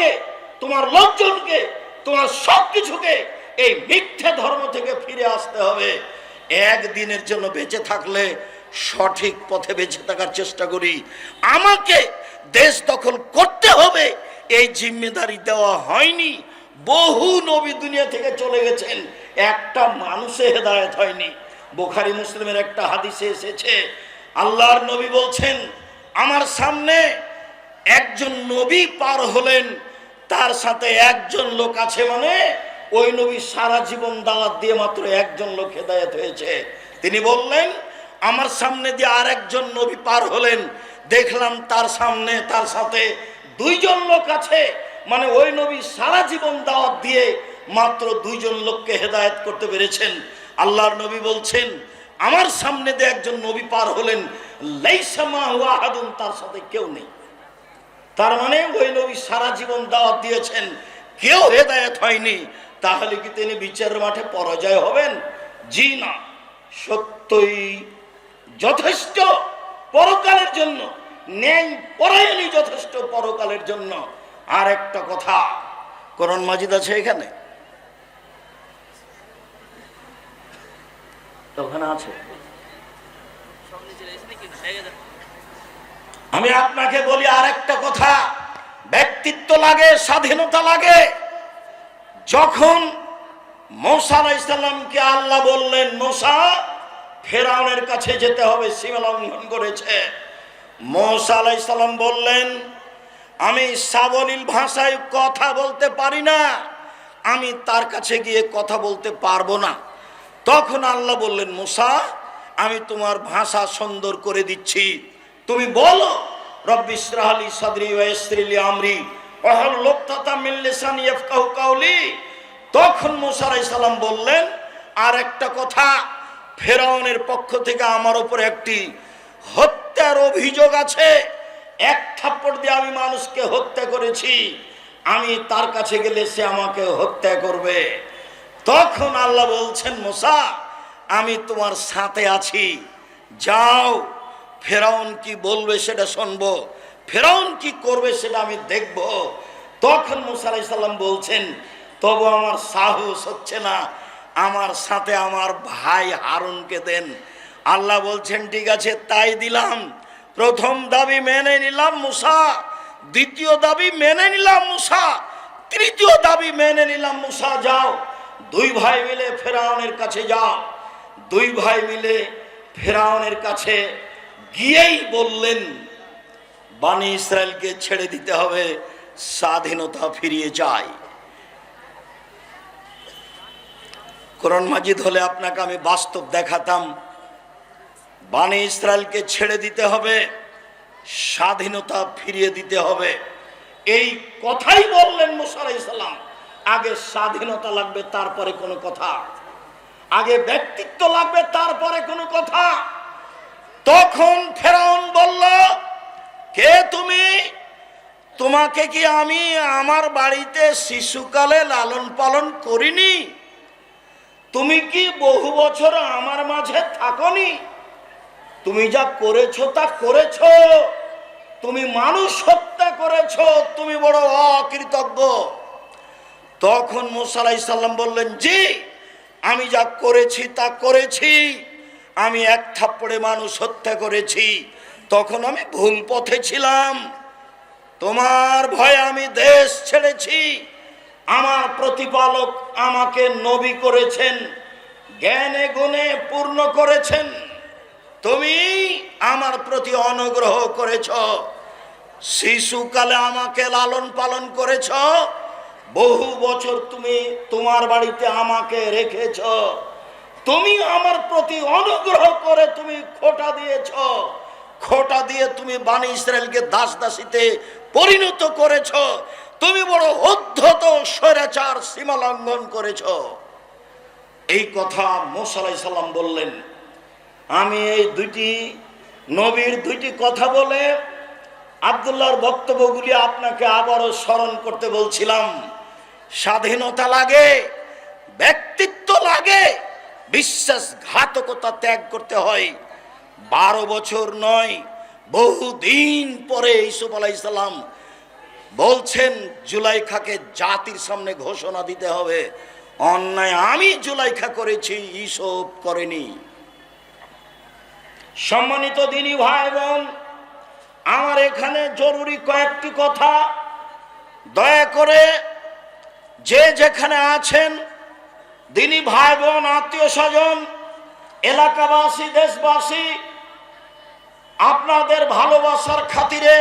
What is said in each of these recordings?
তোমাকে, তোমার লোকজনকে, তোমার সব কিছুকে এই মিথ্যে ধর্ম থেকে ফিরে আসতে হবে। একদিনের জন্য বেঁচে থাকলে সঠিক পথে বেঁচে থাকার চেষ্টা করি। আমাকে দেশ দখল করতে হবে, এই জিম্মেদারি দেওয়া হয়নি। বহু নবী দুনিয়া থেকে চলে গেছেন, একটা মানুষে হেদায়ত হয়নি। বোখারি মুসলিমের একটা হাদিসে এসেছে, আল্লাহর নবী বলছেন, আমার সামনে একজন নবী পার হলেন তার সাথে একজন লোক আছে মানে ওই নবী সারা জীবন দাওয়াত দিয়ে মাত্র একজন লোক হেদায়ত হয়েছে। তিনি বললেন, আমার সামনে দিয়ে আর একজন নবী পার হলেন। দেখলাম তার সামনে, তার সাথে দুইজন লোক আছে। মানে ওই নবী সারা জীবন দাওয়াত দিয়ে মাত্র দুইজন লোককে হেদায়েত করতে পেরেছেন। আল্লাহর নবী বলছেন, আমার সামনে দিয়ে একজন নবী পার হলেন। লাইসামা আহাদুন, তার সাথে কেউ নেই। তার মানে ওই নবী সারা জীবন দাওয়াত দিয়েছেন। কেউ হেদায়েত হয়নি। তাহলে কি তিনি বিচারের মাঠে পরাজয় হবেন? জি না। সত্যই যথেষ্ট পরকালের জন্য, ন্যায় পরায়ণই যথেষ্ট পরকালের জন্য। আর একটা কথা করণ মাজিদ আছে এখানে? ওখানে আছে। আমি আপনাকে বলি আর একটা কথা। ব্যক্তিত্ব লাগে, স্বাধীনতা লাগে। যখন মোসা আলাইসাল্লামকে আল্লাহ বললেন, মোসা, ফেরাউনের কাছে যেতে হবে। সীমা লঙ্ঘন করেছে। মোসা আলাইসাল্লাম বললেন, আমি সাবলীল ভাষায় কথা বলতে পারি না। আমি তার কাছে গিয়ে কথা বলতে পারব না। তখন আল্লাহ বললেন, মুসা, আমি তোমার ভাষা সুন্দর করে দিচ্ছি। তুমি বলো রব্বিসরাহলি সদরি ওয়াইসরিলি আমরি ওহল লোকতাতা মিল্লিসান ইয়াফকাহু কাউলি তখন মুসা আলাইহিস সালাম বললেন, আর একটা কথা, ফেরাউনের পক্ষ থেকে আমার উপর একটি হত্যার অভিযোগ আছে। এক থাপ্পড় দিয়ে আমি মানুষকে হত্যা করেছি। আমি তার কাছে গেলে সে আমাকে হত্যা করবে। তখন আল্লাহ বলছেন, মোসা, আমি তোমার সাথে আছি। যাও ফেরাউন কি বলবে সেটা শুনব, ফেরাউন কি করবে সেটা আমি দেখব। তখন মুসা আলাইসাল্লাম বলছেন, তবু আমার সাহস হচ্ছে না, আমার সাথে আমার ভাই হারুনকে দেন। আল্লাহ বলছেন, ঠিক আছে, তাই দিলাম। প্রথম দাবি মেনে নিলাম মুসা, দ্বিতীয় দাবি মেনে নিলাম মুসা, তৃতীয় দাবি মেনে নিলাম মুসা, যাও। দুই ভাই মিলে ফেরাউনের কাছে যাও। দুই ভাই মিলে ফেরাউনের কাছে গিয়েই বললেন, বানি ইসরায়েলকে ছেড়ে দিতে হবে, স্বাধীনতা ফিরিয়ে যায় কোরআন মাজিদ হলে আপনাকে আমি বাস্তব দেখাতাম, বানি ইসরায়েলকে ছেড়ে দিতে হবে, স্বাধীনতা ফিরিয়ে দিতে হবে। এই কথাই বললেন মুসা ইসলাম আগে স্বাধীনতা লাগবে, তারপরে কোনো কথা। আগে ব্যক্তিত্ব লাগবে, তারপরে কোনো কথা। তখন ফেরাউন বলল, কে তুমি? তোমাকে কি আমি আমার বাড়িতে শিশুকালে লালন পালন করিনি? তুমি কি বহু বছর আমার মাঝে থাকনি? তুমি যা করেছ তা করেছ। তুমি মানুষ হত্যা করেছ। তুমি বড় অকৃতজ্ঞ। তখন মোসালাই সাল্লাম বললেন, জি, আমি যা করেছি তা করেছি। আমি এক থাপ্পড়ে মানুষ হত্যা করেছি। তখন আমি ভুল পথে ছিলাম। তোমার ভয়ে আমি দেশ ছেড়েছি। আমার প্রতিপালক আমাকে নবী করেছেন, জ্ঞানে গুণে পূর্ণ করেছেন। তুমি আমার প্রতি অনুগ্রহ করেছ। শিশুকালে আমাকে লালন পালন করেছ। বহু বছর তুমি তোমার বাড়িতে আমাকে রেখেছ। তুমি আমার প্রতি অনুগ্রহ করে তুমি খোটা দিয়েছ। খোটা দিয়ে তুমি বাণী ইসরায়েলকে দাস দাসীতে পরিণত করেছ। তুমি বড় অধ্যত স্বৈরাচার সীমা লঙ্ঘন করেছ। এই কথা মোসালাই সাল্লাম বললেন। আমি এই দুইটি নবীর দুইটি কথা বলে আবদুল্লাহর বক্তব্যগুলি আপনাকে আবারও স্মরণ করতে বলছিলাম। স্বাধীনতা লাগে, ব্যক্তিত্ব লাগে বিশ্বাসঘাতকতা ত্যাগ করতে হয়। বারো বছর নয়, বহুদিন পরে ইসুফ আলাইসাল্লাম বলছেন, জুলাইখাকে জাতির সামনে ঘোষণা দিতে হবে। অন্যায় আমি জুলাইখা করেছি ইসব করেনি। সম্মানিত দিনী ভাই বোন আমার এখানে জরুরি কয়েকটি কথা। দয়া করে যে যেখানে আছেন দিনী ভাই বোন আত্মীয় স্বজন, এলাকাবাসী, দেশবাসী, আপনাদের ভালোবাসার খাতিরে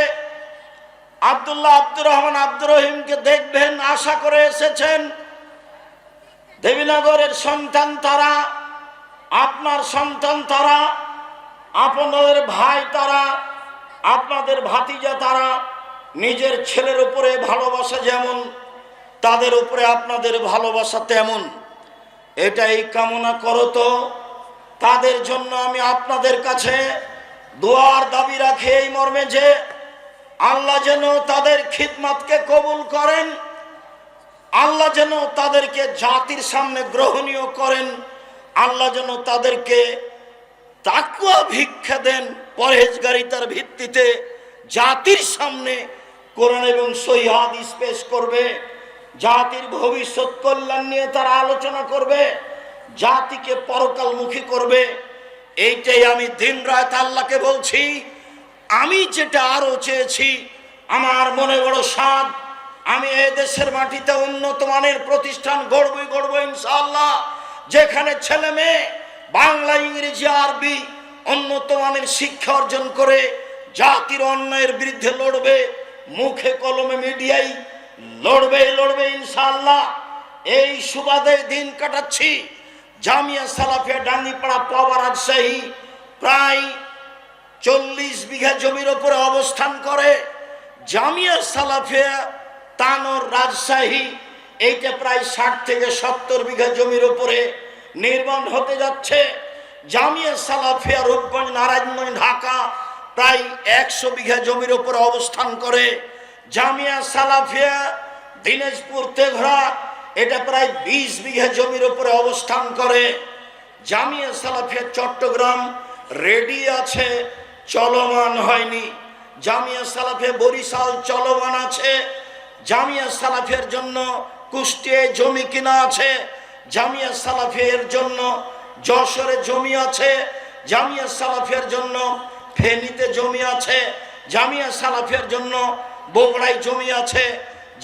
আব্দুল্লাহ আব্দুর রহমান আব্দুর রহিমকে দেখবেন, আশা করে এসেছেন। দেবীনগরের সন্তান তারা, আপনার সন্তান তারা, আপনাদের ভাই তারা, আপনাদের ভাতিজা তারা, নিজের ছেলের উপরে ভালোবাসা যেমন, তাদের উপরে আপনাদের ভালোবাসা তেমন। এটাই কামনা করো তো। তাদের জন্য আমি আপনাদের কাছে দোয়ার দাবি রাখি এই মর্মে যে আল্লাহ যেন তাদের খিদমাতকে কবুল করেন, আল্লাহ যেন তাদেরকে জাতির সামনে গ্রহণীয় করেন, আল্লাহ যেন তাদেরকে তাকুয়া ভিক্ষা দেন পরহেজগারিতার ভিত্তিতে জাতির সামনে কোরআন এবং সহিহাদ পেশ করবে। জাতির ভবিষ্যৎ কল্যাণ নিয়ে তারা আলোচনা করবে, জাতিকে পরকালমুখী করবে। এইটাই আমি দিন রাত আল্লাহকে বলছি। আমি যেটা আরও চেয়েছি, আমার মনে বড় স্বাদ, আমি এ দেশের মাটিতে উন্নত মানের প্রতিষ্ঠান গড়বই গড়বো ইনশাআল্লাহ। যেখানে ছেলে মেয়ে বাংলা, ইংরেজি, আরবি উন্নত মানের শিক্ষা অর্জন করে, জাতির অন্যায়ের বিরুদ্ধে লড়বে, মুখে কলমে মিডিয়াই লড়বে লড়বে ইনশাআল্লাহ। এই সুবাদে দিন কাটাচ্ছি। জামিয়া সালাফিয়া ডাঙ্গিপাড়া পাওয়ার রাজশাহী প্রায় চল্লিশ বিঘা জমির ওপরে অবস্থান করে। জামিয়া সালাফিয়া তানোর রাজশাহী, এইটা প্রায় ষাট থেকে সত্তর বিঘা জমির ওপরে নির্মাণ হতে যাচ্ছে। জামিয়া সালাফিয়া রূপগঞ্জ, নারায়ণগঞ্জ, ঢাকা প্রায় একশো বিঘা জমির ওপরে অবস্থান করে। জামিয়া সালাফিয়া, দিনাজপুর তেঘরা, এটা প্রায় বিশ বিঘা জমির ওপরে অবস্থান করে। জামিয়া সালাফিয়া চট্টগ্রাম, রেডি আছে, চলমান হয়নি। জামিয়া সালাফে বরিশাল চলমান আছে। জামিয়া সালাফের জন্য কুষ্টিয়ায় জমি কিনা আছে। জামিয়া সালাফের জন্য যশোরে জমি আছে। জামিয়া সালাফের জন্য ফেনীতে জমি আছে। জামিয়া সালাফের জন্য বগুড়ায় জমি আছে,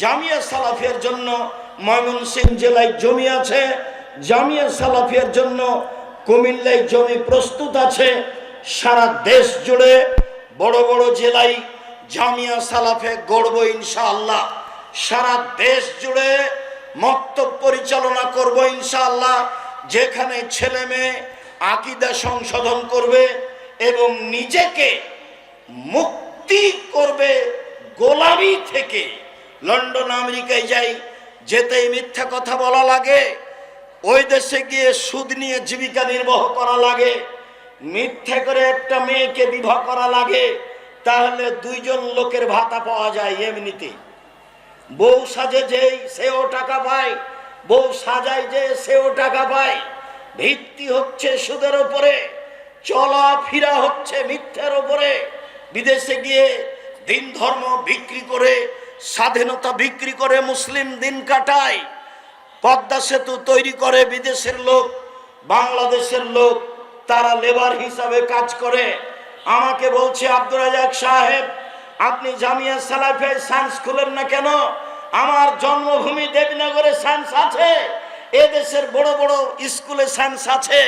জামিয়া সালাফিয়ার জন্য ময়মনসিংহ জেলায় জমি আছে, জামিয়া সালাফিয়ার জন্য কুমিল্লায় জমি প্রস্তুত আছে। সারা দেশ জুড়ে বড় বড় জেলায় জামিয়া সালাফে গড়ব ইনশাআল্লাহ। সারা দেশ জুড়ে মক্তব পরিচালনা করব ইনশাআল্লাহ, যেখানে ছেলে মেয়ে আকিদা সংশোধন করবে এবং নিজেকে মুক্তি করবে গোলামি থেকে লন্ডন, আমেরিকায় যাই, যেতেই মিথ্যা কথা বলা লাগে, ওই দেশে গিয়ে সুদ নিয়ে জীবিকা নির্বাহ করা লাগে, মিথ্যা করে একটা মেয়েকে বিবাহ করা লাগে, তাহলে দুইজন লোকের ভাতা পাওয়া যায় এমনিতে। বউ সাজে যেই, সেও টাকা পায়, বউ সাজায় যে, সেও টাকা পায়। ভিত্তি হচ্ছে সুদের উপরে চলা ফিরা হচ্ছে মিথ্যার ওপরে বিদেশে গিয়ে দিন ধর্ম বিক্রি করে, স্বাধীনতা বিক্রি করে মুসলিম দিন কাটায়। পদ্মা সেতু তৈরি করে বিদেশের লোক, বাংলাদেশের লোক, তারা লেবার হিসাবে কাজ করে। আমাকে বলছে আব্দুল রাজাক সাহেব, আপনি জামিয়া সালাফে সায়েন্স খুলেন না কেন? আমার জন্মভূমি দেবনগরে সায়েন্স আছে এ দেশের বড় বড় স্কুলে সায়েন্স আছে।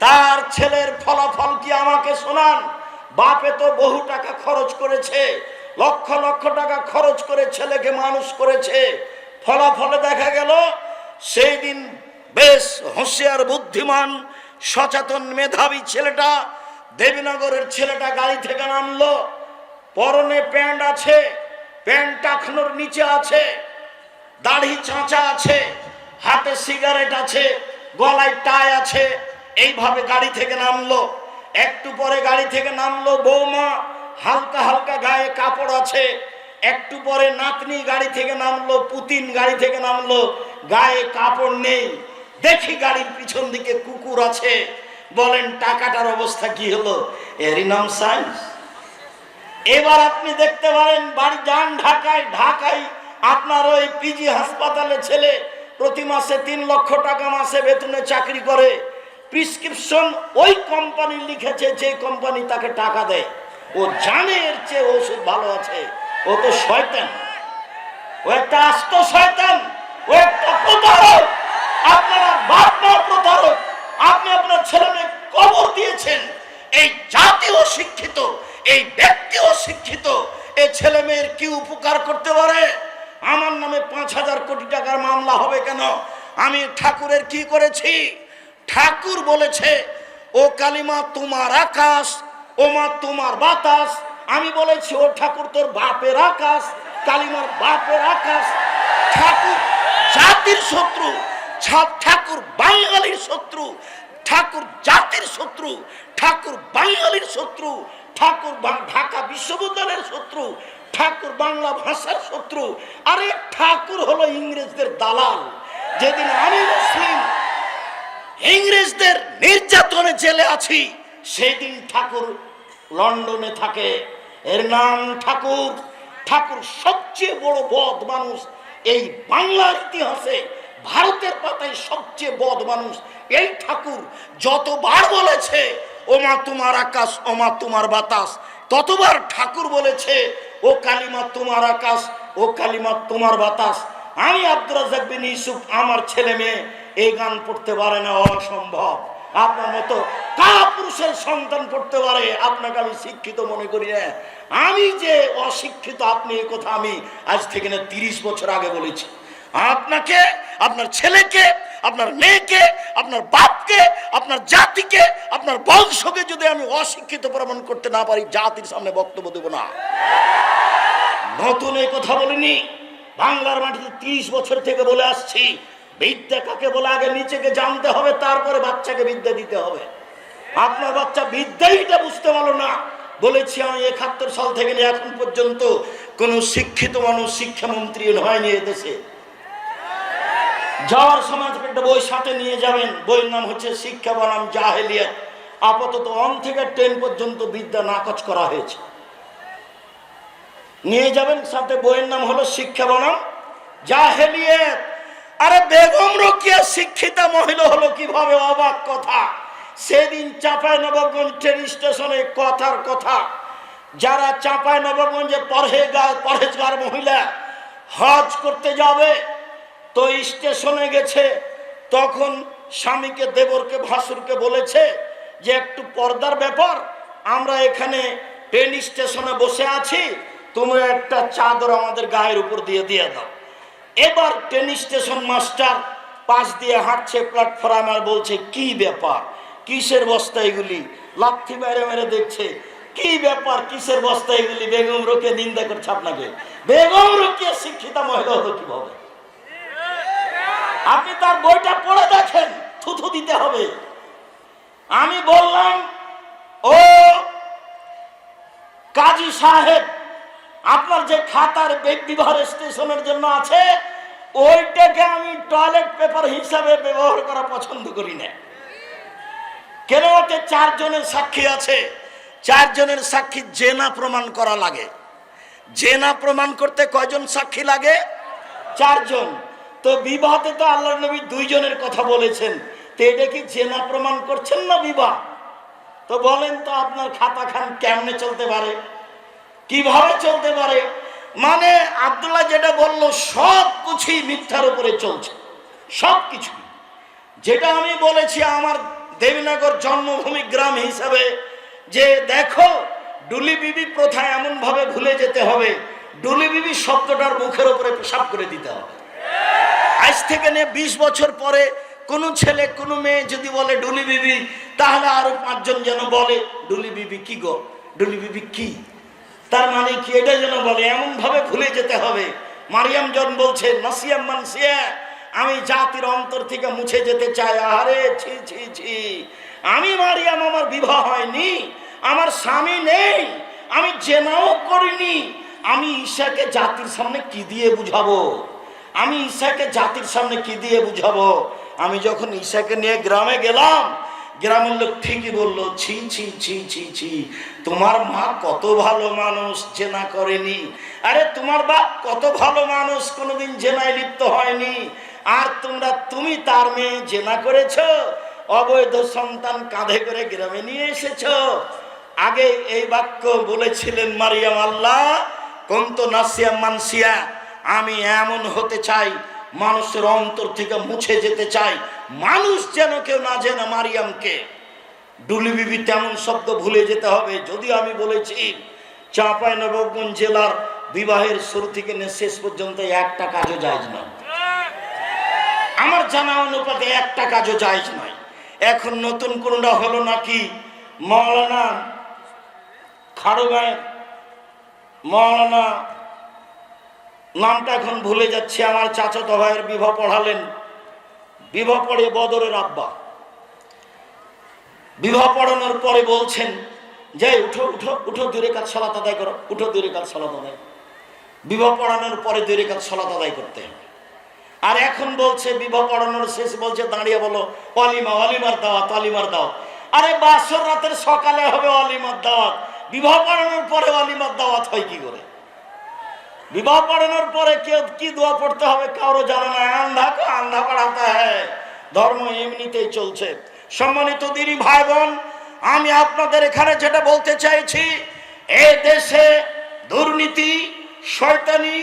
তার ছেলের ফলাফল কি আমাকে শোনান? বাপে তো বহু টাকা খরচ করেছে, লক্ষ লক্ষ টাকা খরচ করে ছেলেকে মানুষ করেছে। ফলাফলে দেখা গেল, সেই দিন বেশ হুঁশিয়ার, বুদ্ধিমান, সচেতন মেধাবী ছেলেটা দেবীনগরের ছেলেটা গাড়ি থেকে নামলো। পরনে প্যান্ট আছে, প্যান্ট টাকনোর নিচে আছে, দাড়ি চাঁচা আছে, হাতে সিগারেট আছে, গলায় টাই আছে, এইভাবে গাড়ি থেকে নামলো। একটু পরে গাড়ি থেকে নামলো বৌমা। হালকা হালকা গায়ে কাপড় আছে। একটু পরে নাতনি গাড়ি থেকে নামলো, পুতিন গাড়ি থেকে নামলো। গায়ে কাপড় নেই। দেখি গাড়ির পিছন দিকে কুকুর আছে। বলেন, টাকাটার অবস্থা কি হলো? এরই নাম সায়েন্স এবার আপনি দেখতে পারেন, বাড়ি যান ঢাকায়। ঢাকায় আপনার ওই পিজি হাসপাতালে ছেলে প্রতি মাসে তিন লক্ষ টাকা মাসে বেতনে চাকরি করে। প্রিসক্রিপশন ওই কোম্পানি লিখেছে, যে কোম্পানি তাকে টাকা দেয়। ও জানে এর চেয়ে ওষুধ ভালো আছে। ও তো শয়তান। ও একটা আস্ত শয়তান। ও একটা প্রতারক। আপনারা বাপ মা প্রতারক। আপনি আপনার ছেলে মেয়ে কবর দিয়েছেন। এই জাতীয় শিক্ষিত, এই ব্যক্তিও শিক্ষিত। এই ছেলে মেয়ের কি উপকার করতে পারে? আমার নামে পাঁচ হাজার কোটি টাকার মামলা হবে কেন? আমি ঠাকুরের কি করেছি? ঠাকুর বলেছে, ও কালিমা তোমার আকাশ, ও মা তোমার বাতাস। আমি বলেছি, ও ঠাকুর তোর বাপের আকাশ, কালিমার বাপের আকাশ। ঠাকুর জাতির শত্রু ঠাকুর বাঙালির শত্রু, ঠাকুর জাতির শত্রু, ঠাকুর বাঙালির শত্রু, ঠাকুর ঢাকা বিশ্ববিদ্যালয়ের শত্রু, ঠাকুর বাংলা ভাষার শত্রু। আরে ঠাকুর হলো ইংরেজদের দালাল। যেদিন আমি মুসলিম ইংরেজদের নির্যাতনে জেলে আছি। সেই দিন ঠাকুর লন্ডনে থাকে। এর নাম ঠাকুর। ঠাকুর সবচেয়ে বড় বদ মানুষ। এই বাংলার ইতিহাসে ভারতের পাতায় সবচেয়ে বদ মানুষ এই ঠাকুর। যতবার বলেছে, ওমা তোমার আকাশ, ওমা তোমার বাতাস, ততবার ঠাকুর বলেছে, ও কালিমা তোমার আকাশ, ও কালিমা তোমার বাতাস। আমি আব্দুর রাজাক বিন ইউসুফ, আমার ছেলে মেয়ে এই গান পড়তে পারে না, অসম্ভব। আপনার মতো পুরুষের সন্তান পড়তে পারে, আপনাকে আমি শিক্ষিত মনে করি না। আমি যে অশিক্ষিত, আপনি এই কথা আমি আজ থেকে না তিরিশ বছর আগে বলেছি। আপনাকে, আপনার ছেলেকে, আপনার মেয়েকে, আপনার বাপকে, আপনার জাতিকে, আপনার বংশকে যদি আমি অশিক্ষিত প্রমাণ করতে না পারি, জাতির সামনে বক্তব্য দেব না। নতুন এই কথা বলিনি। বাংলার মাটিতে ত্রিশ বছর থেকে বলে আসছি বিদ্যা কাকে বলে? আগে নিচেকে জানতে হবে, তারপরে বাচ্চাকে বিদ্যা দিতে হবে। আপনার বাচ্চা বিদ্যাইটা বুঝতে পারল না। বলেছি, আমি একাত্তর সাল থেকে নিয়ে এখন পর্যন্ত কোন শিক্ষিত মানুষ, শিক্ষামন্ত্রী হয়নি এদেশে যাওয়ার সময় একটা বই সাথে নিয়ে যাবেন, বইয়ের নাম হচ্ছে শিক্ষা বনাম জাহেলিয়াত। আপাতত অন থেকে টেন পর্যন্ত বিদ্যা নাকচ করা হয়েছে। নিয়ে যাবেন সাথে, বইয়ের নাম হলো শিক্ষা বনাম জাহেলিয়াত। আরে বেগম রকিয়া শিক্ষিতা মহিলা হলো কীভাবে অবাক কথা? সেদিন চাপায় নবগঞ্জ ট্রেন স্টেশনে কথার কথা। যারা চাপায় নবগঞ্জে পরহেগার পরহেজগার মহিলা হজ করতে যাবে, তো স্টেশনে গেছে। তখন স্বামীকে, দেবরকে, ভাসুরকে বলেছে যে, একটু পর্দার ব্যাপার, আমরা এখানে ট্রেন স্টেশনে বসে আছি, তোমরা একটা চাদর আমাদের গায়ের উপর দিয়ে দিয়ে দাও। এবার ট্রেন স্টেশন মাস্টার পাশ দিয়ে হাঁটছে প্ল্যাটফর্ম আর বলছে, কি ব্যাপার? কিসের বস্তা এগুলি? লাথি মেরে মেরে দেখছে, কি ব্যাপার? কিসের বস্তা এগুলি? বেগম রোকে নিন্দা করছে আপনাকে। বেগম রোকে শিক্ষিতা মহিলা হতো কীভাবে? আপনি তার বইটা পড়ে দেখেন, থুথু দিতে হবে। আমি বললাম, ও কাজী সাহেব আপনার যে খাতার বেগ ব্যক্তিভার স্টেশনের জন্য আছে, ওইটাকে আমি টয়লেট পেপার হিসাবে ব্যবহার করা পছন্দ করি না। কেন ওতে চারজনের সাক্ষী আছে? চারজনের সাক্ষী জেনা প্রমাণ করা লাগে। জেনা প্রমাণ করতে কয়জন সাক্ষী লাগে? চারজন। তো বিবাহতে তো আল্লাহ নবী দুইজনের কথা বলেছেন। তো এটা কি জেনা প্রমাণ করছেন না বিবাহ? তো বলেন তো আপনার খাতা খান কেমনে চলতে পারে? কীভাবে চলতে পারে? মানে আব্দুল্লাহ যেটা বলল, সব কিছুই মিথ্যার উপরে চলছে। সব কিছু যেটা আমি বলেছি, আমার দেবীনগর জন্মভূমি গ্রাম হিসাবে, যে দেখো, ডুলি বিবি প্রথা এমন ভাবে ভুলে যেতে হবে। ডুলি বিবি শব্দটার মুখের উপরে পেশাব করে দিতে হবে। আজ থেকে নিয়ে বিশ বছর পরে কোনো ছেলে, কোনো মেয়ে যদি বলে ডুলি বিবি, তাহলে আরও পাঁচজন যেন বলে, ডুলি বিবি কি গো? ডুলি বিবি কি? তার মানে কি? এটা যেন বলে এমন ভাবে ভুলে যেতে হবে। মারিয়াম জন বলছে নাসিয়াম মানসিয়া, আমি জাতির অন্তর থেকে মুছে যেতে চাই। আরে ছি ছি ছি। আমি মারিয়াম, আমার বিবাহ হয়নি, আমার স্বামী নেই, আমি জেনাও করিনি। আমি ঈশাকে জাতির সামনে কি দিয়ে বুঝাবো? আমি ঈশাকে জাতির সামনে কি দিয়ে বুঝাবো? আমি যখন ঈশাকে নিয়ে গ্রামে গেলাম গ্রামের লোক ঠিকই বলল, ছি ছি ছি ছি ছি, তোমার মা কত ভালো মানুষ, জেনা করেনি। আরে, তোমার বাপ কত ভালো মানুষ, কোনোদিন জেনায় লিপ্ত হয়নি। আর তোমরা, তুমি তার মেয়ে জেনা করেছ, অবৈধ সন্তান কাঁধে করে গ্রামে নিয়ে এসেছ। আগে এই বাক্য বলেছিলেন মারিয়াম আল্লাহ, কন্ত নাসিয়া মানসিয়া, আমি এমন হতে চাই মানুষের অন্তর থেকে মুছে যেতে চাই মানুষ যেন কেউ না জেনে মারিয়ামকে। ডুলি বিবি তেমন শব্দ ভুলে যেতে হবে। যদিও আমি বলেছি চাঁপাই নবগঞ্জ জেলার বিবাহের শুরু থেকে শেষ পর্যন্ত একটা কাজও যায় না আমার জানা অনুপাতে একটা কাজও জায়জ নয় এখন নতুন কোনটা হলো নাকি মৌলানা খাড়ুগাঁয়ের মৌলানা নামটা এখন ভুলে যাচ্ছি, আমার চাচাতো ভাইয়ের বিবাহ পড়ালেন। বিবাহ পড়ে বদরের আব্বা। বিবাহ পড়ানোর পরে বলছেন যে উঠো উঠো উঠো, দূরে কাজ সলাত আদায় করো, উঠো, দূরে কাজ সলাত আদায় বিবাহ পড়ানোর পরে দূরে কাজ সলাত আদায় করতে হবে। আর এখন বলছে, বিবাহ পড়ানোর শেষ বলছে, দাঁড়িয়ে বলো অলিমা অলিমার দাওয়াত অলিমার দাওয়াত। আরে বাসর রাতের সকালে হবে অলিমার দাওয়াত। বিবাহ পড়ানোর পরে অলিমার দাওয়াত হয় কি করে? বিবাহ পড়ানোর পরে কেউ কি দোয়া পড়তে হবে? কারও জানে না আন্ধা কো আন্ধা পড়াতে হ্যাঁ। ধর্ম এমনিতেই চলছে। সম্মানিত দিদি ভাই বোন আমি আপনাদের এখানে যেটা বলতে চাইছি, এ দেশে দুর্নীতি, শয়তানি,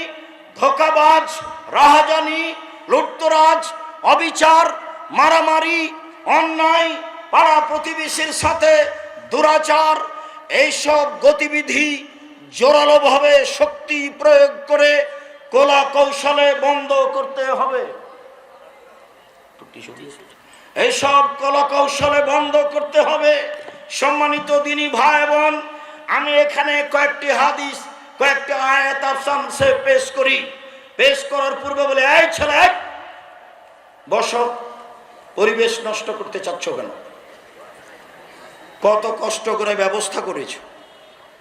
ধোকাবাজ, রাহাজানি, লুটতরাজ, অবিচার, মারামারি, অন্যায়, পাড়া প্রতিবেশীর সাথে দুরাচার, এইসব গতিবিধি জোরালোভাবে শক্তি প্রয়োগ করে কলা কৌশলে বন্ধ করতে হবে। এইসব কলা কৌশলে বন্ধ করতে হবে। সম্মানিত দিনী ভাই বোন, আমি এখানে কয়েকটি হাদিস, কয়েকটি আয়াত আফসানসে পেশ করি। পেশ করার পূর্বে বলে, এই ছেলে, বস। পরিবেশ নষ্ট করতে চাচ্ছ কেন? কত কষ্ট করে ব্যবস্থা করেছ।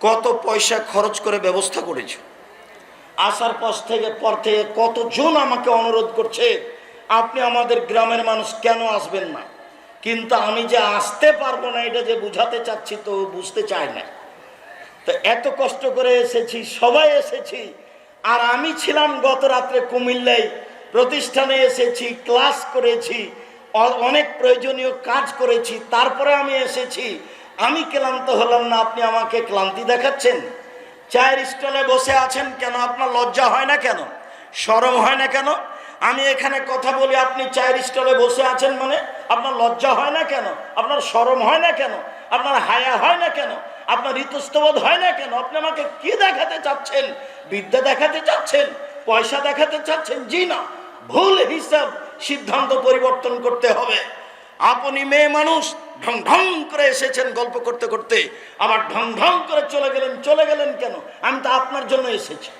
কত পয়সা খরচ করে ব্যবস্থা করেছ? আসার পর থেকে পর থেকে কতজন আমাকে অনুরোধ করছে, আপনি আমাদের গ্রামের মানুষ কেন আসবেন না? কিন্তু আমি যে আসতে পারব না, এটা যে বুঝাতে চাচ্ছি তো বুঝতে চায় না। তো এত কষ্ট করে এসেছি, সবাই এসেছি। আর আমি ছিলাম গত রাত্রে কুমিল্লায়, প্রতিষ্ঠানে এসেছি, ক্লাস করেছি অনেক প্রয়োজনীয় কাজ করেছি, তারপরে আমি এসেছি। আমি ক্লান্ত হলাম না, আপনি আমাকে ক্লান্তি দেখাচ্ছেন? চায়ের স্টলে বসে আছেন কেন? আপনার লজ্জা হয় না কেন? সরম হয় না কেন? আমি এখানে কথা বলি, আপনি চায়ের স্টলে বসে আছেন মানে আপনার লজ্জা হয় না কেন? আপনার সরম হয় না কেন? আপনার হায়া হয় না কেন? আপনার ঋতুস্তবোধ হয় না কেন? আপনি আমাকে কি দেখাতে চাচ্ছেন? বিদ্যা দেখাতে চাচ্ছেন? পয়সা দেখাতে চাচ্ছেন? জি না। ভুল হিসাব সিদ্ধান্ত পরিবর্তন করতে হবে। আপনি মেয়ে মানুষ ঢং ঢং করে এসেছেন গল্প করতে করতে। আবার ঢং ঢং করে চলে গেলেন চলে গেলেন কেন? আমি তো আপনার জন্য এসেছি।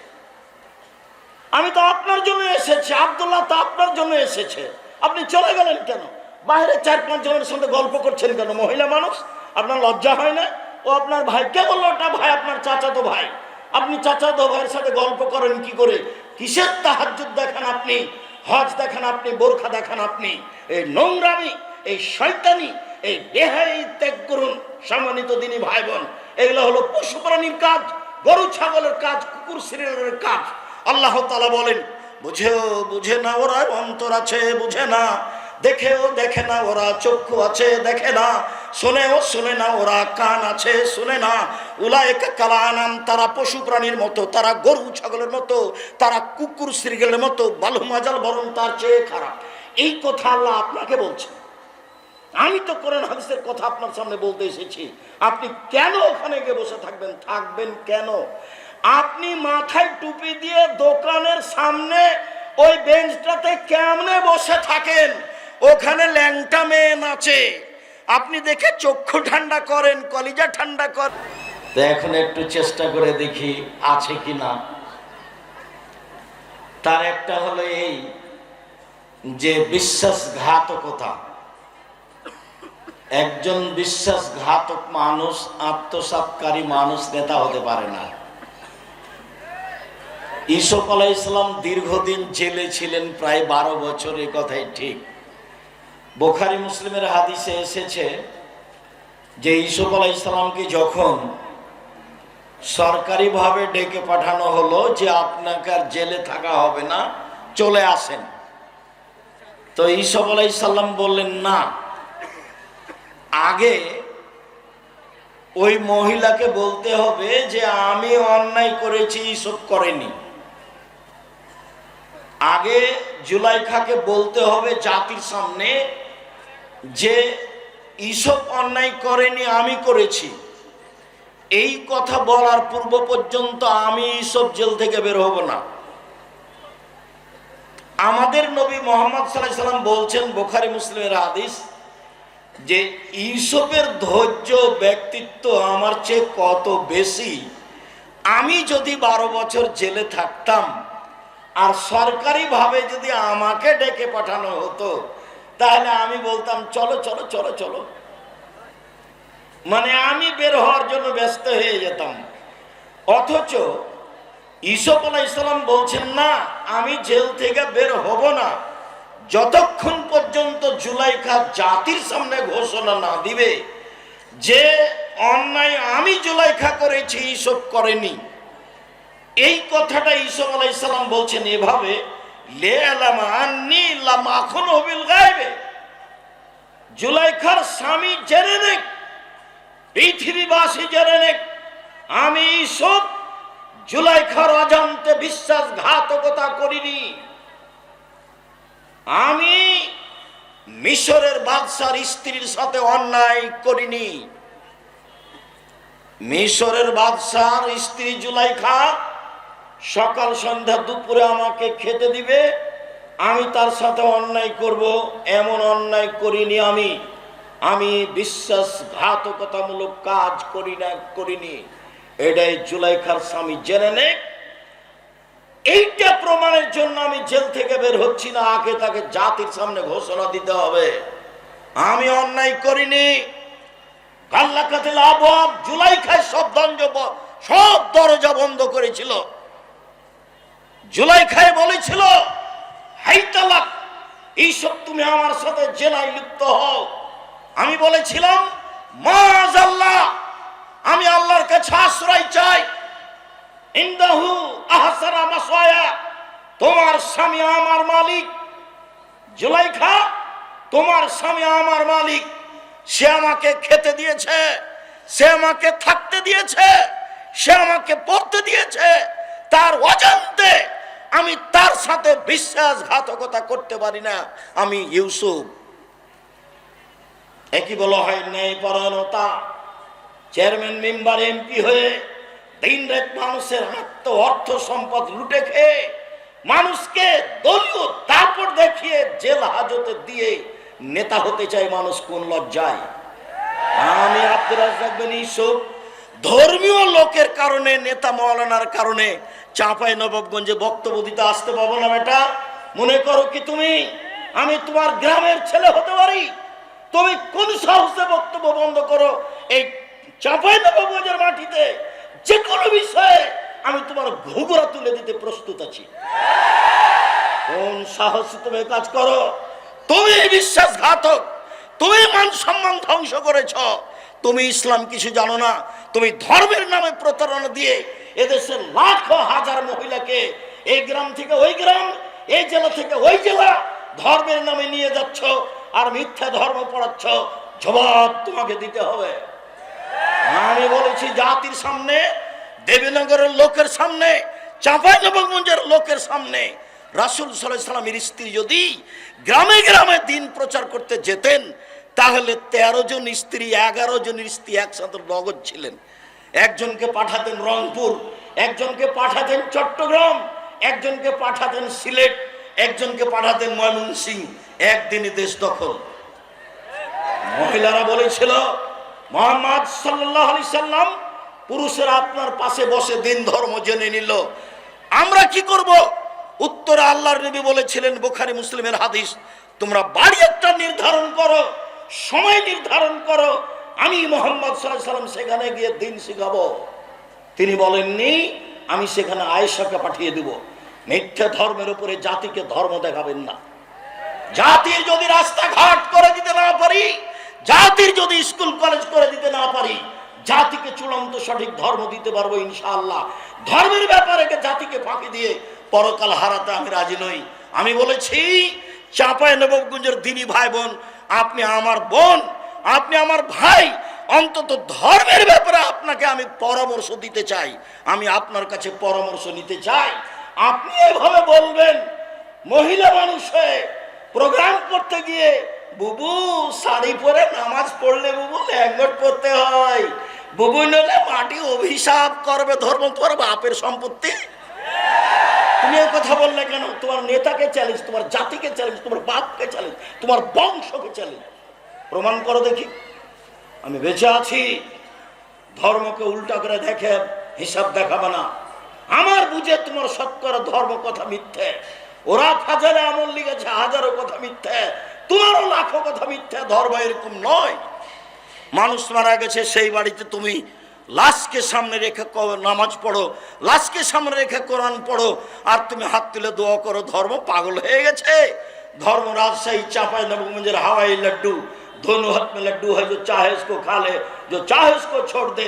আমি তো আপনার জন্য এসেছি, আব্দুল্লাহ তো আপনার জন্য এসেছে। আপনি চলে গেলেন কেন? বাইরে চার পাঁচ জনের সঙ্গে গল্প করছেন কেন? মহিলা মানুষ, আপনার লজ্জা হয় না? ও আপনার ভাই, কে বলল ওটা ভাই? আপনার চাচাতো ভাই। আপনি চাচা চাচাতো ভাইয়ের সাথে গল্প করেন কি করে? কিসের তাহাজুদ দেখান আপনি? হজ দেখান আপনি? বোরখা দেখান আপনি? এই নোংরামি, এই শয়তানি এই দেহাই ত্যাগ করুন, সম্মানিত দিনী ভাই বোন এগুলো হলো পশু প্রাণীর কাজ, গরু, ছাগলের কাজ, কুকুর, সিরিয়ালের কাজ। আল্লাহ তালা বলেন, বুঝেও বুঝে না ওরা অন্তর আছে, বুঝে না। দেখেও দেখে না ওরা চক্ষু আছে, দেখে না। শোনেও শোনে না ওরা কান আছে, শুনে না। উলায়ক কালানাম, তারা পশু প্রাণীর মতো, তারা গরু, ছাগলের মতো, তারা কুকুর শ্রীগেলের মতো, বালু, মাজাল বরং তার চেয়ে খারাপ। এই কথা আল্লাহ আপনাকে বলছেন। আমি তো কোরআন হাদিসের কথা আপনার সামনে বলতে এসেছি। আপনি কেন ওখানে গিয়ে বসে থাকবেন? থাকবেন কেন? আপনি মাথায় টুপি দিয়ে দোকানের সামনে ওই বেঞ্চটাতে কেমনে বসে থাকেন? ওখানে ল্যাংটা মেয়ে নাচে আপনি দেখে চক্ষু ঠান্ডা করেন, কলিজা ঠান্ডা করেন তো এখন একটু চেষ্টা করে দেখি আছে কি না তার একটা হলো এই যে বিশ্বাসঘাতকতা। একজন বিশ্বাসঘাতক মানুষ আত্মসাতকারী মানুষ, নেতা হতে পারে না। ইসুফ আলাহ ইসলাম দীর্ঘদিন জেলে ছিলেন, প্রায় বারো বছর, এ কথাই ঠিক। বোখারি মুসলিমের হাদিসে এসেছে যে ইসুফ আলাইসালামকে যখন সরকারিভাবে ডেকে পাঠানো হলো যে আপনাকে আর জেলে থাকা হবে না, চলে আসেন। তো ইসব আলাইসাল্লাম বললেন, না। আগে ওই মহিলাকে বলতে হবে যে আমি অন্যায় করেছি ইসব করেনি। আগে জুলাইখাকে বলতে হবে জাতির সামনে যে ইসব অন্যায় করেনি, আমি করেছি। এই কথা বলার পূর্ব পর্যন্ত আমি ইসব জেল থেকে বের হব না। আমাদের নবী মোহাম্মদ সাল্লাহ সাল্লাম বলছেন, বোখারি মুসলিমের হাদিস যে ইসবের ধৈর্য ব্যক্তিত্ব আমার চেয়ে কত বেশি? আমি যদি বারো বছর জেলে থাকতাম আর সরকারিভাবে যদি আমাকে ডেকে পাঠানো হতো, তাহলে আমি বলতাম, চলো চলো চলো চলো। মানে আমি বের হওয়ার জন্য ব্যস্ত হয়ে যেতাম। অথচ ইসব আলাহ ইসলাম বলছেন, না, আমি জেল থেকে বের হব না। যতক্ষণ পর্যন্ত জুলাইখা জাতির সামনে ঘোষণা না দিবে, যে অন্যায় আমি জুলাইখা করেছি ইসব করেনি। এই কথাটা ইসব আলাহ ইসলাম বলছেন এভাবে জুলাইখার স্বামী জেনে নেক, পৃথিবীবাসী জেনে নেক, আমি সব জুলাইখার অজান্তে বিশ্বাসঘাতকতা করিনি। আমি মিশরের বাদশার স্ত্রীর সাথে অন্যায় করিনি। মিশরের বাদশার স্ত্রী জুলাই জুলাইখা সকাল সন্ধ্যা দুপুরে আমাকে খেতে দিবে, আমি তার সাথে অন্যায় করব, এমন অন্যায় করিনি আমি। আমি বিশ্বাসঘাতকতামূলক কাজ করি না, করিনি। এটাই জুলাইখার স্বামী জেনে নে এইটা প্রমাণের জন্য আমি জেল থেকে বের হচ্ছি না। আগে তাকে জাতির সামনে ঘোষণা দিতে হবে। আমি অন্যায় করিনি। আবহাব জুলাইখায় সব দঞ্জ সব দরজা বন্ধ করেছিল। হাই তালাক, এইসব তুমি আমার সাথে লিপ্ত হও। আমি বলেছিলাম আল্লাহ, আমি আল্লাহর কাছে আশ্রয় চাই। ইন্দাহু আহসানা মাসওয়ায়া তোমার স্বামী আমার মালিক। জুলাইখা, তোমার স্বামী আমার মালিক। সে আমাকে খেতে দিয়েছে, সে আমাকে থাকতে দিয়েছে, সে আমাকে পড়তে দিয়েছে। তার অজান্তে আমি তার সাথে বিশ্বাসঘাতকতা করতে পারি না। আমি ইউসুফ। একই বলা হয়? ন্যায় পরায়ণতা চেয়ারম্যান, মেম্বার, এমপি হয়ে দিন রাত মানুষের আত্ম অর্থ সম্পদ লুটে খেয়ে মানুষকে দলীয় তারপর দেখিয়ে জেল হাজতে দিয়ে নেতা হতে চায় মানুষ কোন লজ্জায়? আমি আব্দুল রাজ্জাক বিন ধর্মীয় লোকের কারণে, নেতা মৌলানার কারণে চাঁপাই নবাবগঞ্জে বক্তব্য দিতে আসতে পাবো না বেটা। মনে করো কি তুমি? আমি তোমার গ্রামের ছেলে হতে পারি। তুমি কোন সাহসে বক্তব্য বন্ধ করো? এই চাঁপাই নবাবগঞ্জের মাটিতে যে কোনো বিষয়ে আমি তোমার ঘুঘুরা তুলে দিতে প্রস্তুত আছি। কোন সাহসে তুমি কাজ করো? তুমি বিশ্বাসঘাতক, তুমি মান সম্মান ধ্বংস করেছ। তুমি ইসলাম কিছু জানো না, তুমি ধর্মের নামে প্রতারণা দিয়ে এদেশের লাখ হাজার মহিলাকে এই গ্রাম থেকে ওই গ্রাম, এই জেলা থেকে ওই জেলা ধর্মের নামে নিয়ে যাচ্ছ আর মিথ্যা ধর্ম পড়াচ্ছ। জবাব তোমাকে দিতে হবে। আমি বলেছি জাতির সামনে, দেবীনগরের লোকের সামনে চাঁপাই নবগঞ্জের লোকের সামনে, রাসুল সাল্লামের স্ত্রী যদি গ্রামে গ্রামে দিন প্রচার করতে যেতেন, তাহলে তেরো জন স্ত্রী, এগারো জনের স্ত্রী একসাথে নগদ ছিলেন। একজনকে পাঠাতেন রংপুর, একজনকে পাঠাতেন চট্টগ্রাম, একজনকে পাঠাতেন সিলেট, একজনকে পাঠাতেন ময়মনসিং একদিনই দেশ দখল। মহিলারা বলেছিল মোহাম্মদ সাল্লাহ সাল্লাম পুরুষেরা আপনার পাশে বসে দিন ধর্ম জেনে নিল। আমরা কি করব? উত্তরে আল্লাহর নবী বলেছিলেন, বুখারি, মুসলিমের হাদিস, তোমরা বাড়ি একটা নির্ধারণ করো, সময় নির্ধারণ করো, আমি মোহাম্মদ সাল্লাম সেখানে গিয়ে দিন শিখাবো। তিনি বলেননি, আমি সেখানে আয়েশাকে পাঠিয়ে দেব। মিথ্যা ধর্মের উপরে জাতিকে ধর্ম দেখাবেন না। জাতির যদি রাস্তাঘাট করে দিতে না পারি জাতির যদি স্কুল, কলেজ করে দিতে না পারি, জাতিকে চূড়ান্ত সঠিক ধর্ম দিতে পারব ইনশাআল্লাহ। ধর্মের ব্যাপারে জাতিকে ফাঁকি দিয়ে পরকাল হারাতে আমি রাজি নই। আমি বলেছি চাঁপায় নবগঞ্জের দিনী ভাই বোন আপনি আমার বোন, আপনি আমার ভাই, অন্তত ধর্মের ব্যাপারে আপনাকে আমি পরামর্শ দিতে চাই। আমি আপনার কাছে পরামর্শ নিতে চাই। আপনি এভাবে বলবেন, মহিলা মানুষ হয়ে প্রোগ্রাম করতে গিয়ে বুবু, শাড়ি পরে নামাজ পড়লে বুবু ল্যাঙ্গট পড়তে হয়। বুবু নলে মাটি অভিশাপ করবে, ধর্ম তোমার বাপের সম্পত্তি। তুমি কথা বললে কেন? তোমার নেতাকে চ্যালেঞ্জ তোমার জাতিকে চ্যালেঞ্জ তোমার বাপকে চ্যালেঞ্জ তোমার বংশকে চ্যালেঞ্জ প্রমাণ করো দেখি। আমি বেঁচে আছি। ধর্মকে উল্টা করে দেখে হিসাব দেখাবে না। আমার বুঝে তোমার শতকরা ধর্ম কথা মিথ্যে। ওরা হাজারে আমল লিখেছে, হাজারো কথা মিথ্যে। তোমারও লাখো কথা মিথ্যে ধর্ম এরকম নয় মানুষ মারা গেছে সেই বাড়িতে তুমি লাশকে সামনে রেখে ক- নামাজ পড়ো লাশকে সামনে রেখে কোরআন পড়ো আর তুমি হাত তুলে দোয়া করো ধর্ম পাগল হয়ে গেছে ধর্ম राजशाही चापाई नबगंज हवाई लड्डू दोनों हाथ में लड्डू है जो चाहे उसको खा ले जो चाहे उसको छोड़ दे